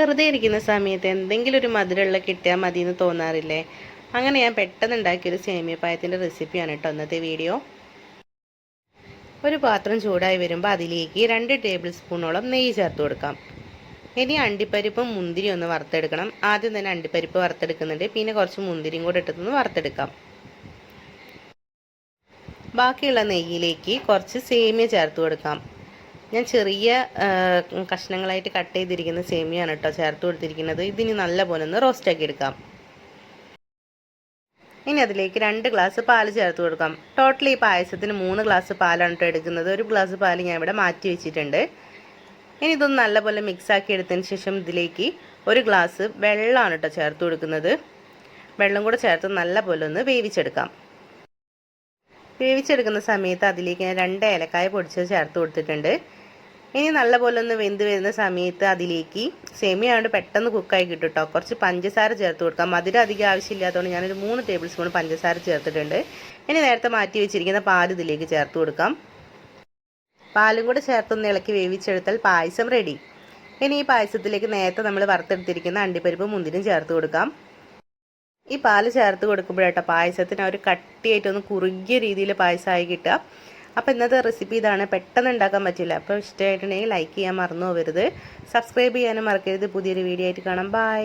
വെറുതെ ഇരിക്കുന്ന സമയത്ത് എന്തെങ്കിലും ഒരു മധുരമുള്ള കിട്ടിയാൽ മതി എന്ന് തോന്നാറില്ലേ? അങ്ങനെ ഞാൻ പെട്ടെന്ന് ഉണ്ടാക്കിയൊരു സേമിയ പായത്തിന്റെ റെസിപ്പിയാണ് കേട്ടോ ഇന്നത്തെ വീഡിയോ. ഒരു പാത്രം ചൂടായി വരുമ്പോൾ അതിലേക്ക് രണ്ട് ടേബിൾ സ്പൂണോളം നെയ്യ് ചേർത്ത് കൊടുക്കാം. ഇനി അണ്ടിപ്പരിപ്പും മുന്തിരി ഒന്ന് വറുത്തെടുക്കണം. ആദ്യം തന്നെ അണ്ടിപ്പരിപ്പ് വറുത്തെടുക്കുന്നുണ്ട്. പിന്നെ കുറച്ച് മുന്തിരിയും കൂടെ ഇട്ടൊന്ന് വറുത്തെടുക്കാം. ബാക്കിയുള്ള നെയ്യിലേക്ക് കുറച്ച് സേമിയ ചേർത്ത് കൊടുക്കാം. ഞാൻ ചെറിയ കഷ്ണങ്ങളായിട്ട് കട്ട് ചെയ്തിരിക്കുന്ന സേമിയാണ് കേട്ടോ ചേർത്ത് കൊടുത്തിരിക്കുന്നത്. ഇതിനി നല്ലപോലെ ഒന്ന് റോസ്റ്റാക്കി എടുക്കാം. ഇനി അതിലേക്ക് രണ്ട് ഗ്ലാസ് പാൽ ചേർത്ത് കൊടുക്കാം. ടോട്ടൽ ഈ പായസത്തിന് മൂന്ന് ഗ്ലാസ് പാലാണ് കേട്ടോ എടുക്കുന്നത്. ഒരു ഗ്ലാസ് പാൽ ഞാൻ ഇവിടെ മാറ്റി വെച്ചിട്ടുണ്ട്. ഇനി ഇതൊന്ന് നല്ലപോലെ മിക്സ് ആക്കി എടുത്തതിന് ശേഷം ഇതിലേക്ക് ഒരു ഗ്ലാസ് വെള്ളമാണ് കേട്ടോ ചേർത്ത് കൊടുക്കുന്നത്. വെള്ളം കൂടെ ചേർത്ത് നല്ലപോലെ ഒന്ന് വേവിച്ചെടുക്കാം. വേവിച്ചെടുക്കുന്ന സമയത്ത് അതിലേക്ക് ഞാൻ രണ്ട് ഏലക്കായ പൊടിച്ചത് ചേർത്ത് കൊടുത്തിട്ടുണ്ട്. ഇനി നല്ലപോലെ ഒന്ന് വെന്ത് വരുന്ന സമയത്ത് അതിലേക്ക് സെമിയാണ്ട് പെട്ടെന്ന് കുക്കായി കിട്ടും കേട്ടോ കുറച്ച് പഞ്ചസാര ചേർത്ത് കൊടുക്കാം. മധുരം അധികം ആവശ്യമില്ലാത്തതുകൊണ്ട് ഞാനൊരു മൂന്ന് ടേബിൾ സ്പൂൺ പഞ്ചസാര ചേർത്തിട്ടുണ്ട്. ഇനി നേരത്തെ മാറ്റി വെച്ചിരിക്കുന്ന പാൽ ഇതിലേക്ക് ചേർത്ത് കൊടുക്കാം. പാലും കൂടെ ചേർത്തൊന്ന് ഇളക്കി വേവിച്ചെടുത്താൽ പായസം റെഡി ഇനി ഈ പായസത്തിലേക്ക് നേരത്തെ നമ്മൾ വറുത്തെടുത്തിരിക്കുന്ന അണ്ടിപ്പരിപ്പ് മുന്തിരിയും ചേർത്ത് കൊടുക്കാം. ഈ പാൽ ചേർത്ത് കൊടുക്കുമ്പോഴേട്ടോ പായസത്തിന് ഒരു കട്ടിയായിട്ടൊന്ന് കുറുകിയ രീതിയിൽ പായസമായി കിട്ടുക. അപ്പോൾ ഇന്നത്തെ റെസിപ്പി ഇതാണ്. പെട്ടെന്ന് ഉണ്ടാക്കാൻ പറ്റില്ല. അപ്പോൾ ഇഷ്ടമായിട്ടുണ്ടെങ്കിൽ ലൈക്ക് ചെയ്യാൻ മറന്നു പോകരുത്. സബ്സ്ക്രൈബ് ചെയ്യാനും മറക്കരുത്. പുതിയൊരു വീഡിയോ ആയിട്ട് കാണാം. ബൈ